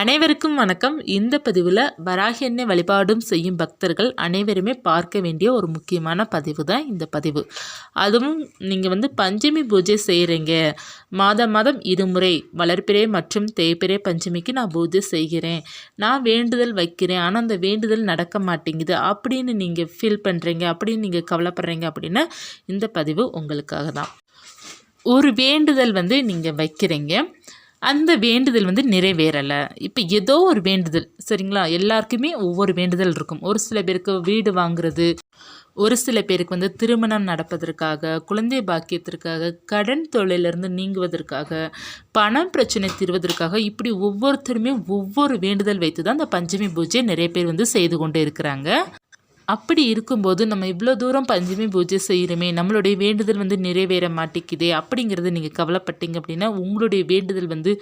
அனைவருக்கும் வணக்கம். இந்த பதிவில் வராகி எண்ணெய் வழிபாடும் செய்யும் பக்தர்கள் அனைவருமே பார்க்க வேண்டிய ஒரு முக்கியமான பதிவு தான் இந்த பதிவு. அதுவும் நீங்கள் வந்து பஞ்சமி பூஜை செய்கிறீங்க மாதம் மாதம் இருமுறை வளர்ப்பிறை மற்றும் தேய்பிறை பஞ்சமிக்கு நான் பூஜை செய்கிறேன். நான் வேண்டுதல் வைக்கிறேன். ஆனால் அந்த வேண்டுதல் நடக்க மாட்டேங்குது. அப்படின்னு நீங்கள் ஃபீல் பண்ணுறீங்க அப்படின்னு நீங்கள் கவலைப்படுறீங்க அப்படின்னா இந்த பதிவு உங்களுக்காக தான் ஒரு வேண்டுதல் வந்து நீங்கள் வைக்கிறீங்க. அந்த வேண்டுதல் வந்து நிறைவேறலை. இப்போ ஏதோ ஒரு வேண்டுதல் சரிங்களா? எல்லாருக்குமே ஒவ்வொரு வேண்டுதல் இருக்கும். ஒரு சில பேருக்கு வீடு வாங்குறது ஒரு சில பேருக்கு வந்து திருமணம் நடப்பதற்காக குழந்தை பாக்கியத்திற்காக கடன் தொழிலிருந்து நீங்குவதற்காக பணம் பிரச்சனை தீர்வதற்காக இப்படி ஒவ்வொருத்தருமே ஒவ்வொரு வேண்டுதல் வைத்து தான் அந்த பஞ்சமி பூஜை நிறைய பேர் வந்து செய்து கொண்டு இருக்கிறாங்க. அப்படி இருக்கும்போது நம்ம இவ்வளோ தூரம் பஞ்சமி பூஜை செய்கிறோமே நம்மளுடைய வேண்டுதல் வந்து நிறைவேற மாட்டேங்குதே அப்படிங்கிறது நீங்கள் கவலைப்பட்டீங்க அப்படின்னா உங்களுடைய வேண்டுதல் வந்து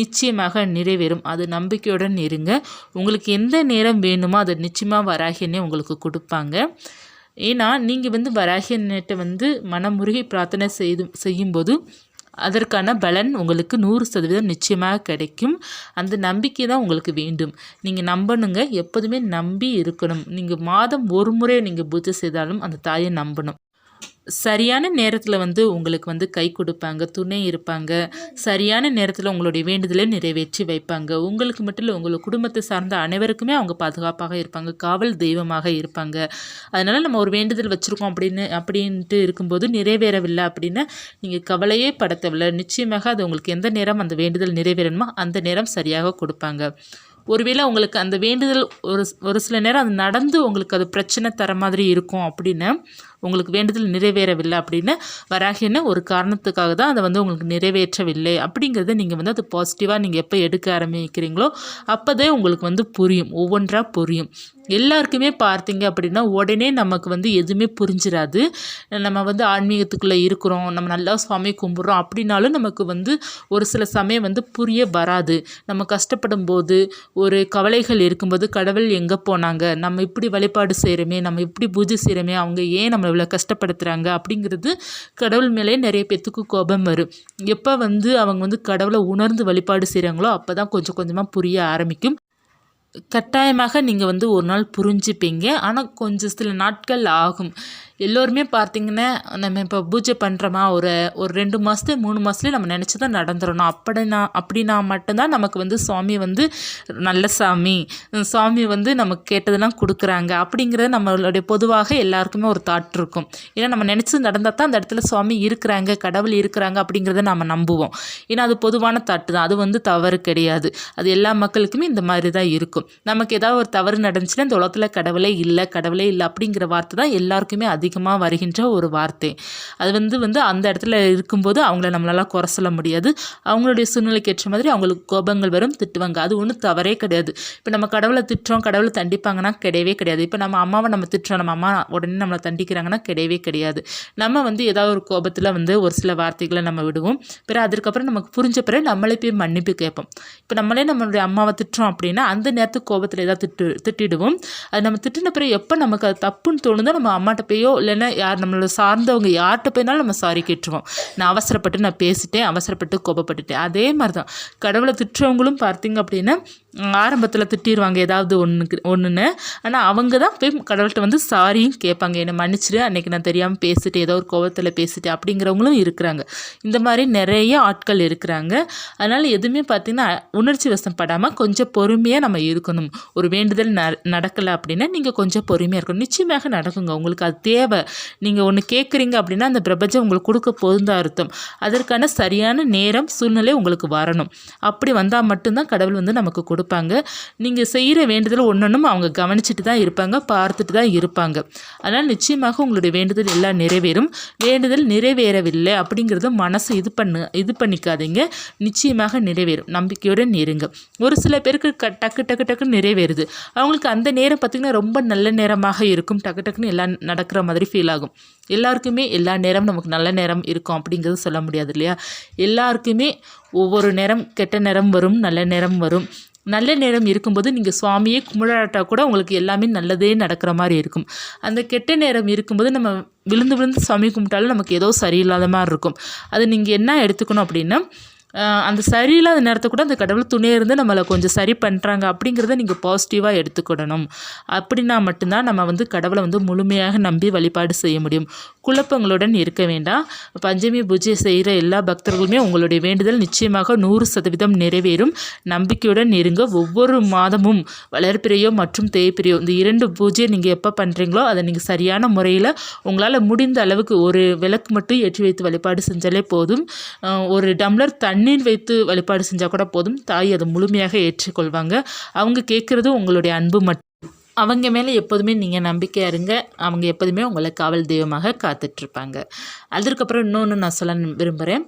நிச்சயமாக நிறைவேறும். அது நம்பிக்கையுடன் இருங்க. உங்களுக்கு எந்த நேரம் வேணுமோ அதை நிச்சயமாக வராகினே உங்களுக்கு கொடுப்பாங்க. ஏன்னா நீங்கள் வந்து வராகியன்கிட்ட வந்து மனமுருகி பிரார்த்தனை செய்து செய்யும்போது அதற்கான பலன் உங்களுக்கு நூறு சதவீதம் நிச்சயமாக கிடைக்கும். அந்த நம்பிக்கை தான் உங்களுக்கு வேண்டும். நீங்கள் நம்பணுங்க. எப்போதுமே நம்பி இருக்கணும். நீங்கள் மாதம் ஒரு முறை நீங்கள் பூஜை செய்தாலும் அந்த தாயை நம்பணும். சரியான நேரத்தில் வந்து உங்களுக்கு வந்து கை கொடுப்பாங்க துணை இருப்பாங்க. சரியான நேரத்தில் உங்களுடைய வேண்டுதலை நிறைவேற்றி வைப்பாங்க. உங்களுக்கு மட்டும் இல்லை உங்கள் குடும்பத்தை சார்ந்த அனைவருக்குமே அவங்க பாதுகாப்பாக இருப்பாங்க காவல் தெய்வமாக இருப்பாங்க. அதனால் நம்ம ஒரு வேண்டுதல் வச்சுருக்கோம் அப்படின்னு அப்படின்ட்டு இருக்கும்போது நிறைவேறவில்லை அப்படின்னா நீங்கள் கவலையே படத்தவில்லை. நிச்சயமாக அது உங்களுக்கு எந்த நேரம் அந்த வேண்டுதல் நிறைவேறணுமோ அந்த நேரம் சரியாக கொடுப்பாங்க. ஒருவேளை உங்களுக்கு அந்த வேண்டுதல் ஒரு ஒரு சில நேரம் அது நடந்து உங்களுக்கு அது பிரச்சனை தர மாதிரி இருக்கும் அப்படின்னா உங்களுக்கு வேண்டுதல் நிறைவேறவில்லை அப்படின்னு வராகின்னு ஒரு காரணத்துக்காக தான் அதை வந்து உங்களுக்கு நிறைவேற்றவில்லை. அப்படிங்கிறத நீங்கள் வந்து அது பாசிட்டிவாக நீங்கள் எப்போ எடுக்க ஆரம்பிக்கிறீங்களோ அப்போதே உங்களுக்கு வந்து புரியும். ஒவ்வொன்றாக புரியும். எல்லாருக்குமே பார்த்தீங்க அப்படின்னா உடனே நமக்கு வந்து எதுவுமே புரிஞ்சிடாது நம்ம வந்து ஆன்மீகத்துக்குள்ளே இருக்கிறோம் நம்ம நல்லா சுவாமி கும்பிட்றோம் அப்படின்னாலும் நமக்கு வந்து ஒரு சில சமயம் வந்து புரிய வராது. நம்ம கஷ்டப்படும் போது ஒரு கவலைகள் இருக்கும்போது கடவுள் எங்கே போனாங்க? நம்ம இப்படி வழிபாடு செய்கிறோமே நம்ம இப்படி பூஜை செய்கிறோமே அவங்க ஏன் நம்ம எவ்வளோ கஷ்டப்படுத்துகிறாங்க அப்படிங்கிறது கடவுள் மேலே நிறைய பேத்துக்கு கோபம் வரும். எப்போ வந்து அவங்க வந்து கடவுளை உணர்ந்து வழிபாடு செய்கிறாங்களோ அப்போ தான் கொஞ்சம் கொஞ்சமாக புரிய ஆரம்பிக்கும். கட்டாயமாக நீங்கள் வந்து ஒரு நாள் புரிஞ்சுப்பீங்க. ஆனால் கொஞ்சம் சில நாட்கள் ஆகும். எல்லோருமே பார்த்திங்கன்னா நம்ம இப்போ பூஜை பண்ணுறோமா ஒரு ஒரு ரெண்டு மாதத்து மூணு மாதத்துலேயே நம்ம நினச்சி தான் நடந்துடணும். அப்படின்னா அப்படின்னா மட்டும்தான் நமக்கு வந்து சுவாமி வந்து நல்ல சாமி. சுவாமி வந்து நமக்கு கேட்டதெல்லாம் கொடுக்குறாங்க. அப்படிங்கிறது நம்மளுடைய பொதுவாக எல்லாருக்குமே ஒரு தாட் இருக்கும். ஏன்னா நம்ம நினச்சி நடந்தால் தான் அந்த இடத்துல சுவாமி இருக்கிறாங்க கடவுள் இருக்கிறாங்க அப்படிங்கிறத நம்ம நம்புவோம். ஏன்னா அது பொதுவான தாட்டு தான். அது வந்து தவறு கிடையாது. அது எல்லா மக்களுக்குமே இந்த மாதிரி தான் இருக்கும். நமக்கு ஏதாவது ஒரு தவறு நடந்துச்சுன்னா இந்த உலகத்தில் கடவுளே இல்லை கடவுளே இல்லை அப்படிங்கிற வார்த்தை தான் எல்லாருக்குமே அது அதிகமாக வருகின்ற ஒரு வார்த்தை. அது வந்து வந்து அந்த இடத்துல இருக்கும்போது அவங்கள நம்மளால் குறை சொல்ல முடியாது. அவங்களுடைய சூழ்நிலைக்கு ஏற்ற மாதிரி அவங்களுக்கு கோபங்கள் வரும் திட்டுவாங்க. அது ஒன்றும் தவறே கிடையாது. இப்போ நம்ம கடவுளை திட்டுறோம் கடவுளை தண்டிப்பாங்கன்னா கிடையவே கிடையாது. இப்போ நம்ம அம்மாவை நம்ம திட்டுறோம் நம்ம அம்மா உடனே நம்மளை தண்டிக்கிறாங்கன்னா கிடையவே கிடையாது. நம்ம வந்து ஏதாவது ஒரு கோபத்தில் வந்து ஒரு சில வார்த்தைகளை நம்ம விடுவோம். பிறகு அதுக்கப்புறம் நமக்கு புரிஞ்ச பிறகு நம்மளே போய் மன்னிப்பு கேட்போம். இப்போ நம்மளே நம்மளுடைய அம்மாவை திட்டுறோம் அப்படின்னா அந்த நேரத்துக்கு கோபத்தில் ஏதாவது திட்டு திட்டிடுவோம். அது நம்ம திட்டின பிறகு எப்போ நமக்கு அது தப்புன்னு தோணுதோ நம்ம அம்மாட்ட போயோ இல்லைன்னா யார் நம்மளை சார்ந்தவங்க யார்கிட்ட போயினாலும் நம்ம சாரி கேட்டுருவோம். நான் அவசரப்பட்டு நான் பேசிட்டேன் அவசரப்பட்டு கோபப்பட்டுட்டேன். அதே மாதிரி தான் கடவுளை திட்டுறவங்களும் பார்த்திங்க அப்படின்னா ஆரம்பத்தில் திட்டிடுவாங்க ஏதாவது ஒன்றுக்கு ஒன்றுன்னு ஆனால் அவங்க தான் போய் கடவுள்கிட்ட வந்து சாரியும் கேட்பாங்க. என்னை மன்னிச்சிரு அன்றைக்கி நான் தெரியாமல் பேசிட்டு ஏதோ ஒரு கோபத்தில் பேசிட்டு அப்படிங்கிறவங்களும் இருக்கிறாங்க. இந்த மாதிரி நிறைய ஆட்கள் இருக்கிறாங்க. அதனால் எதுவுமே பார்த்திங்கன்னா உணர்ச்சி வசப்படாமல் கொஞ்சம் பொறுமையாக நம்ம இருக்கணும். ஒரு வேண்டுதல் ந நடக்கலை அப்படின்னா நீங்கள் கொஞ்சம் பொறுமையாக இருக்கணும். நிச்சயமாக நடக்குங்க. உங்களுக்கு அது தேவை. நீங்கள் ஒன்று கேட்குறீங்க அப்படின்னா அந்த பிரபஞ்சம் உங்களுக்கு கொடுக்க போதுந்த அர்த்தம். அதற்கான சரியான நேரம் சூழ்நிலை உங்களுக்கு வரணும். அப்படி வந்தால் மட்டும்தான் கடவுள் வந்து நமக்கு கொடுப்பாங்க. நீங்கள் செய்கிற வேண்டுதல் ஒன்றொன்றும் அவங்க கவனிச்சுட்டு தான் இருப்பாங்க பார்த்துட்டு தான் இருப்பாங்க. அதனால் நிச்சயமாக உங்களுடைய வேண்டுதல் எல்லாம் நிறைவேறும். வேண்டுதல் நிறைவேறவில்லை அப்படிங்கிறத மனசு இது பண்ணு இது பண்ணிக்காதீங்க. நிச்சயமாக நிறைவேறும். நம்பிக்கையுடன் இருங்க. ஒரு சில பேருக்கு க டக்கு டக்கு டக்குன்னு நிறைவேறுது. அவங்களுக்கு அந்த நேரம் பார்த்திங்கன்னா ரொம்ப நல்ல நேரமாக இருக்கும். டக்கு டக்குன்னு எல்லாம் நடக்கிற மாதிரி ஃபீல் ஆகும். எல்லாருக்குமே எல்லா நேரம் நமக்கு நல்ல நேரம் இருக்கும் அப்படிங்கிறது சொல்ல முடியாது இல்லையா? எல்லாருக்குமே ஒவ்வொரு நேரம் கெட்ட நேரம் வரும் நல்ல நேரம் வரும். நல்ல நேரம் இருக்கும்போது நீங்கள் சுவாமியே கும்பிடாட்டா கூட உங்களுக்கு எல்லாமே நல்லதே நடக்கிற மாதிரி இருக்கும். அந்த கெட்ட நேரம் இருக்கும்போது நம்ம விழுந்து விழுந்து சுவாமி கும்பிட்டாலும் நமக்கு ஏதோ சரியில்லாத மாதிரி இருக்கும். அது நீங்கள் என்ன எடுத்துக்கணும் அப்படின்னா அந்த சரியில்லாத நேரத்தை கூட அந்த கடவுள் துணையாக இருந்து நம்மளை கொஞ்சம் சரி பண்ணுறாங்க அப்படிங்கிறத நீங்கள் பாசிட்டிவாக எடுத்துக்கிடணும் அப்படின்னா மட்டும்தான் நம்ம வந்து கடவுளை வந்து முழுமையாக நம்பி வழிபாடு செய்ய முடியும். குழப்பங்களுடன் இருக்க வேண்டாம். பஞ்சமி பூஜை செய்கிற எல்லா பக்தர்களுமே உங்களுடைய வேண்டுதல் நிச்சயமாக நூறு சதவீதம் நிறைவேறும். நம்பிக்கையுடன் இருங்க. ஒவ்வொரு மாதமும் வளர்ப்பிரையோ மற்றும் தேய்பிறையோ இந்த இரண்டு பூஜையை நீங்கள் எப்போ பண்ணுறீங்களோ அதை நீங்கள் சரியான முறையில் உங்களால் முடிந்த அளவுக்கு ஒரு விளக்கு மட்டும் ஏற்றி வைத்து வழிபாடு செஞ்சாலே போதும். ஒரு டம்ளர் தண்ணீர் வைத்து வழிபாடு செஞ்சால் கூட போதும். தாய் அதை முழுமையாக ஏற்றுக்கொள்வாங்க. அவங்க கேட்குறது உங்களுடைய அன்பு மட்டும் அவங்க மேலே எப்போதுமே நீங்கள் நம்பிக்கையாக இருங்க அவங்க எப்போதுமே உங்களை காவல் தெய்வமாக காத்துட்ருப்பாங்க. அதற்கப்புறம் இன்னொன்று நான் சொல்ல விரும்புகிறேன்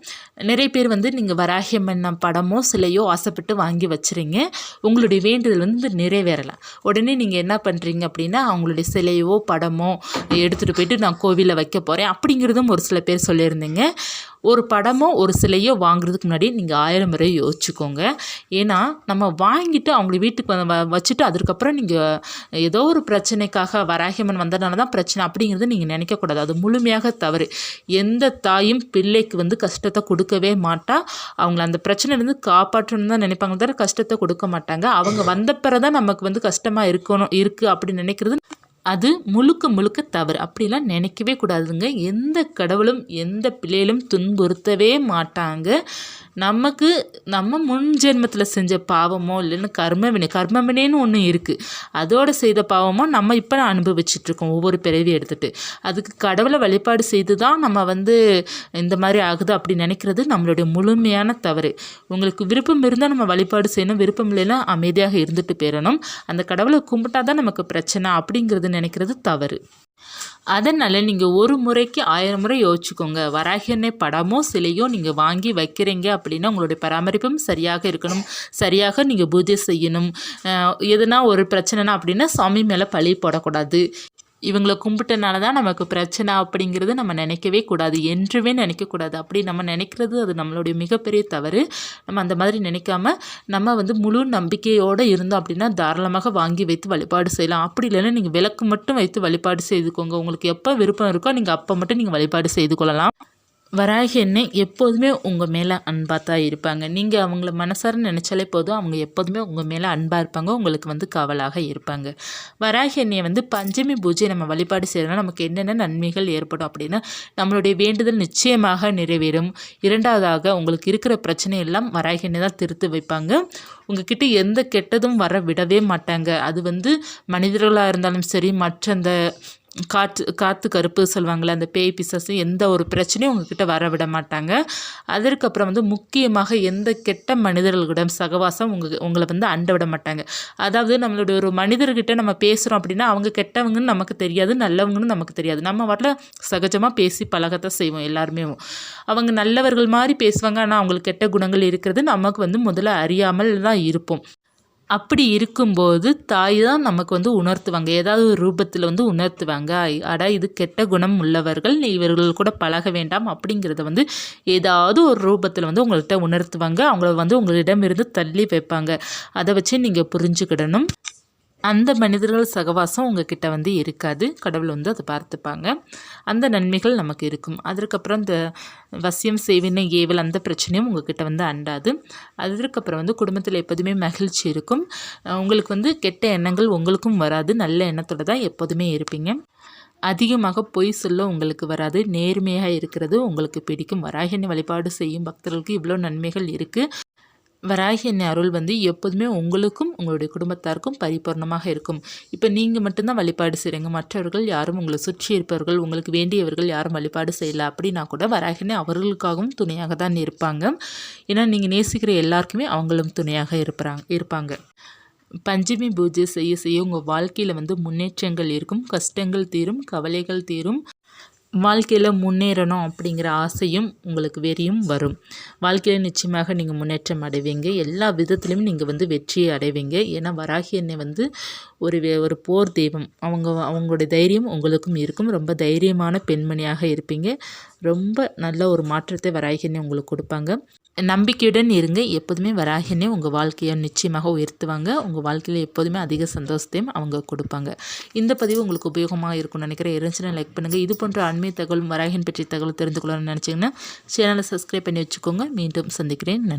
நிறைய பேர் வந்து நீங்கள் வராகியம்மன் படமோ சிலையோ ஆசைப்பட்டு வாங்கி வச்சுறீங்க உங்களுடைய வேண்டுதல் வந்து நிறைவேறலாம். உடனே நீங்கள் என்ன பண்ணுறீங்க அப்படின்னா அவங்களுடைய சிலையோ படமோ எடுத்துகிட்டு போயிட்டு நான் கோவிலில் வைக்க போகிறேன் அப்படிங்கிறதும் ஒரு சில பேர் சொல்லியிருந்தீங்க. ஒரு படமோ ஒரு சிலையோ வாங்குறதுக்கு முன்னாடி நீங்கள் ஆயிரம் முறை யோசிச்சுக்கோங்க. ஏன்னா நம்ம வாங்கிட்டு அவங்க வீட்டுக்கு வந்து வ- வச்சுட்டு அதுக்கப்புறம் நீங்கள் ஏதோ ஒரு பிரச்சனைக்காக வராகியம்மன் வந்ததுனால தான் பிரச்சனை அப்படிங்கிறது நீங்கள் நினைக்கக்கூடாது. அது முழுமையாக தவறு. எந்த தாயும் பிள்ளைக்கு வந்து கஷ்டத்தை கொடுக்கவே மாட்டா. அவங்கள அந்த பிரச்சனையிலேருந்து காப்பாற்றணும்னு தான் நினைப்பாங்க தவிர கஷ்டத்தை கொடுக்க மாட்டாங்க. அவங்க வந்த பிறகு தான் நமக்கு வந்து கஷ்டமாக இருக்கணும் இருக்குது அப்படின்னு நினைக்கிறது அது முழுக்க முழுக்க தவறு. அப்படிலாம் நினைக்கவே கூடாதுங்க. எந்த கடவுளும் எந்த பிள்ளைகளும் துன்புறுத்தவே மாட்டாங்க. நமக்கு நம்ம முன் ஜென்மத்தில் செஞ்ச பாவமோ இல்லைன்னு கர்மவினை கர்மவினைன்னு ஒன்று இருக்குது அதோட செய்த பாவமோ நம்ம இப்போ அனுபவிச்சிட்ருக்கோம் ஒவ்வொரு பிறவி எடுத்துகிட்டு அதுக்கு கடவுளை வழிபாடு செய்து தான் நம்ம வந்து இந்த மாதிரி ஆகுது அப்படி நினைக்கிறது நம்மளுடைய முழுமையான தவறு. உங்களுக்கு விருப்பம் இருந்தால் நம்ம வழிபாடு செய்யணும். விருப்பம் இல்லைன்னா அமைதியாக இருந்துட்டு போயிடணும். அந்த கடவுளை கும்பிட்டா தான் நமக்கு பிரச்சனை அப்படிங்கிறது நினைக்கிறது தவறு. அதனால் நீங்கள் ஒரு முறைக்கு ஆயிரம் முறை யோசிச்சுக்கோங்க. வராகியனை படமோ சிலையோ நீங்கள் வாங்கி வைக்கிறீங்க அப்படின்னா உங்களுடைய பராமரிப்பும் சரியாக இருக்கணும். சரியாக நீங்கள் பூஜை செய்யணும். எதுனா ஒரு பிரச்சனைனா அப்படின்னா சாமி மேலே பழி போடக்கூடாது. இவங்களை கும்பிட்டனால தான் நமக்கு பிரச்சனை அப்படிங்கிறது நம்ம நினைக்கவே கூடாது. என்றுமே நினைக்கக்கூடாது அப்படி நம்ம நினைக்கிறது அது நம்மளுடைய மிகப்பெரிய தவறு. நம்ம அந்த மாதிரி நினைக்காம நம்ம வந்து முழு நம்பிக்கையோடு இருந்தோம் அப்படின்னா தாராளமாக வாங்கி வைத்து வழிபாடு செய்யலாம். அப்படி இல்லைன்னா நீங்கள் விளக்கு மட்டும் வைத்து வழிபாடு செய்துக்கோங்க. உங்களுக்கு எப்போ விருப்பம் இருக்கோ நீங்கள் அப்போ மட்டும் நீங்கள் வழிபாடு செய்து கொள்ளலாம். வராகி எண்ணெய் எப்போதுமே உங்கள் மேலே அன்பாக தான் இருப்பாங்க. நீங்கள் அவங்கள மனசார நினச்சாலே போதும் அவங்க எப்போதுமே உங்கள் மேலே அன்பாக இருப்பாங்க உங்களுக்கு வந்து காவலாக இருப்பாங்க. வராகி எண்ணெயை வந்து பஞ்சமி பூஜை நம்ம வழிபாடு செய்யறதுனால நமக்கு என்னென்ன நன்மைகள் ஏற்படும் அப்படின்னா நம்மளுடைய வேண்டுதல் நிச்சயமாக நிறைவேறும். இரண்டாவதாக உங்களுக்கு இருக்கிற பிரச்சனை எல்லாம் வராகி எண்ணெய் தான் திருத்து வைப்பாங்க. உங்ககிட்ட எந்த கெட்டதும் வர விடவே மாட்டாங்க. அது வந்து மனிதர்களாக இருந்தாலும் சரி மற்ற அந்த காற்று காற்று கருப்பு சொல்லுவாங்களே அந்த பேய் பிசாசு எந்த ஒரு பிரச்சனையும் உங்ககிட்ட வர விட மாட்டாங்க. அதற்கப்புறம் வந்து முக்கியமாக எந்த கெட்ட மனிதர்களிடம் சகவாசம் உங்கள் உங்களை வந்து அண்ட விட மாட்டாங்க. அதாவது நம்மளுடைய ஒரு மனிதர்கிட்ட நம்ம பேசுகிறோம் அப்படின்னா அவங்க கெட்டவங்கன்னு நமக்கு தெரியாது நல்லவங்கன்னு நமக்கு தெரியாது. நம்ம வரல சகஜமாக பேசி பழகத்தான் செய்வோம் எல்லாருமே. அவங்க நல்லவர்கள் மாதிரி பேசுவாங்க ஆனால் அவங்களுக்கு கெட்ட குணங்கள் இருக்கிறது நமக்கு வந்து முதல்ல அறியாமல் தான் இருப்போம். அப்படி இருக்கும்போது தாய் தான் நமக்கு வந்து உணர்த்துவாங்க. ஏதாவது ஒரு ரூபத்தில் வந்து உணர்த்துவாங்க. அடா இது கெட்ட குணம் உள்ளவர்கள். நீ இவர்கள் கூட பழக வேண்டாம். அப்படிங்கிறத வந்து ஏதாவது ஒரு ரூபத்தில் வந்து உங்கள்கிட்ட உணர்த்துவாங்க. அவங்கள வந்து உங்களிடமிருந்து தள்ளி வைப்பாங்க. அதை வச்சு நீங்கள் புரிஞ்சுக்கிடணும். அந்த மனிதர்கள் சகவாசம் உங்ககிட்ட வந்து இருக்காது. கடவுள் வந்து அதை பார்த்துப்பாங்க. அந்த நன்மைகள் நமக்கு இருக்கும். அதற்கப்புறம் இந்த வசியம் செய்வினை ஏவல் அந்த பிரச்சனையும் உங்ககிட்ட வந்து அண்டாது. அதற்கப்புறம் வந்து குடும்பத்தில் எப்போதுமே மகிழ்ச்சி இருக்கும். உங்களுக்கு வந்து கெட்ட எண்ணங்கள் உங்களுக்கும் வராது. நல்ல எண்ணத்தோடு தான் எப்போதுமே இருப்பீங்க. அதிகமாக பொய் சொல்ல உங்களுக்கு வராது. நேர்மையாக இருக்கிறது உங்களுக்கு பிடிக்கும். வராகினி வழிபாடு செய்யும் பக்தர்களுக்கு இவ்வளோ நன்மைகள் இருக்குது வராகி எண்ணெய் அருள் வந்து எப்போதுமே உங்களுக்கும் உங்களுடைய குடும்பத்தாருக்கும் பரிபூர்ணமாக இருக்கும். இப்போ நீங்கள் மட்டும்தான் வழிபாடு செய்கிறீங்க மற்றவர்கள் யாரும் உங்களை சுற்றி இருப்பவர்கள் உங்களுக்கு வேண்டியவர்கள் யாரும் வழிபாடு செய்யலை அப்படின்னா கூட வராகி எண்ணெய் அவர்களுக்காகவும் துணையாக தான் இருப்பாங்க. ஏன்னா நீங்கள் நேசிக்கிற எல்லாருக்குமே அவங்களும் துணையாக இருப்பாங்க இருப்பாங்க. பஞ்சமி பூஜை செய்ய செய்ய உங்கள் வாழ்க்கையில் வந்து முன்னேற்றங்கள் இருக்கும் கஷ்டங்கள் தீரும் கவலைகள் தீரும். வாழ்க்கையில் முன்னேறணும் அப்படிங்கிற ஆசையும் உங்களுக்கு வெறியும் வரும். வாழ்க்கையில் நிச்சயமாக நீங்கள் முன்னேற்றம் அடைவீங்க. எல்லா விதத்துலையும் நீங்கள் வந்து வெற்றியை அடைவீங்க. ஏன்னா வராகி எண்ணெய் வந்து ஒரு வே- ஒரு போர் தெய்வம். அவங்க அவங்களுடைய தைரியம் உங்களுக்கும் இருக்கும். ரொம்ப தைரியமான பெண்மணியாக இருப்பீங்க. ரொம்ப நல்ல ஒரு மாற்றத்தை வராகி எண்ணெய் உங்களுக்கு கொடுப்பாங்க. நம்பிக்கையுடன் இருங்க. எப்போதுமே வராகினே உங்கள் வாழ்க்கையை நிச்சயமாக உயர்த்துவாங்க. உங்கள் வாழ்க்கையில் எப்போதுமே அதிக சந்தோஷத்தையும் அவங்க கொடுப்பாங்க. இந்த பதிவு உங்களுக்கு உபயோகமாக இருக்கும்னு நினைக்கிறேன். இருந்துச்சுன்னா லைக் பண்ணுங்கள் இது போன்ற அண்மை தகவல் வராகின் பற்றிய தகவல் தெரிந்து கொள்ளணும்னு நினச்சிங்கன்னா சேனலை சப்ஸ்கிரைப் பண்ணி வச்சுக்கோங்க. மீண்டும் சந்திக்கிறேன். நன்றி.